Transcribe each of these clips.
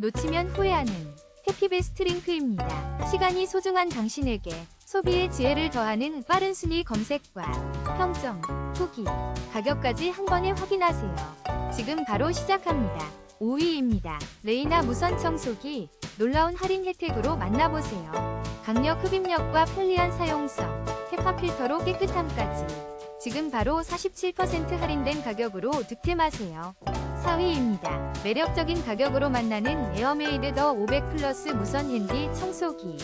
놓치면 후회하는 해피베스트 링크입니다. 시간이 소중한 당신에게 소비의 지혜를 더하는 빠른 순위 검색과 평점, 후기, 가격까지 한 번에 확인하세요. 지금 바로 시작합니다. 5위입니다. 레이나 무선 청소기 놀라운 할인 혜택으로 만나보세요. 강력 흡입력과 편리한 사용성, 헤파 필터로 깨끗함까지 지금 바로 47% 할인된 가격으로 득템하세요. 4위입니다. 매력적인 가격으로 만나는 에어메이드 더 500 플러스 무선 핸디 청소기.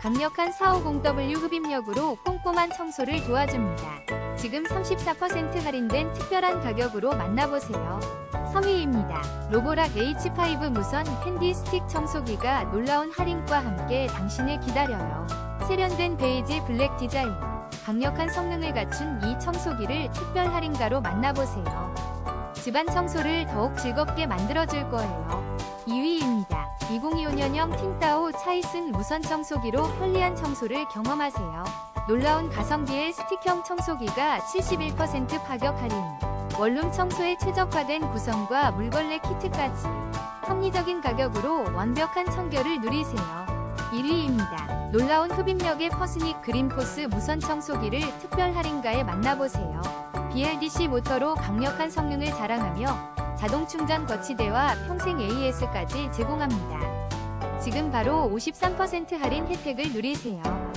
강력한 450W 흡입력으로 꼼꼼한 청소를 도와줍니다. 지금 34% 할인된 특별한 가격으로 만나보세요. 3위입니다. 로보락 H5 무선 핸디 스틱 청소기가 놀라운 할인과 함께 당신을 기다려요. 세련된 베이지 블랙 디자인, 강력한 성능을 갖춘 이 청소기를 특별 할인가로 만나보세요. 집안 청소를 더욱 즐겁게 만들어줄 거예요. 2위입니다. 2025년형 틴따오 차이슨 무선 청소기로 편리한 청소를 경험하세요. 놀라운 가성비의 스틱형 청소기가 71% 가격 할인. 원룸 청소에 최적화된 구성과 물걸레 키트까지 합리적인 가격으로 완벽한 청결을 누리세요. 1위입니다. 놀라운 흡입력의 퍼스닉 그린포스 무선 청소기를 특별 할인가에 만나보세요. BLDC 모터로 강력한 성능을 자랑하며 자동 충전 거치대와 평생 AS까지 제공합니다. 지금 바로 53% 할인 혜택을 누리세요.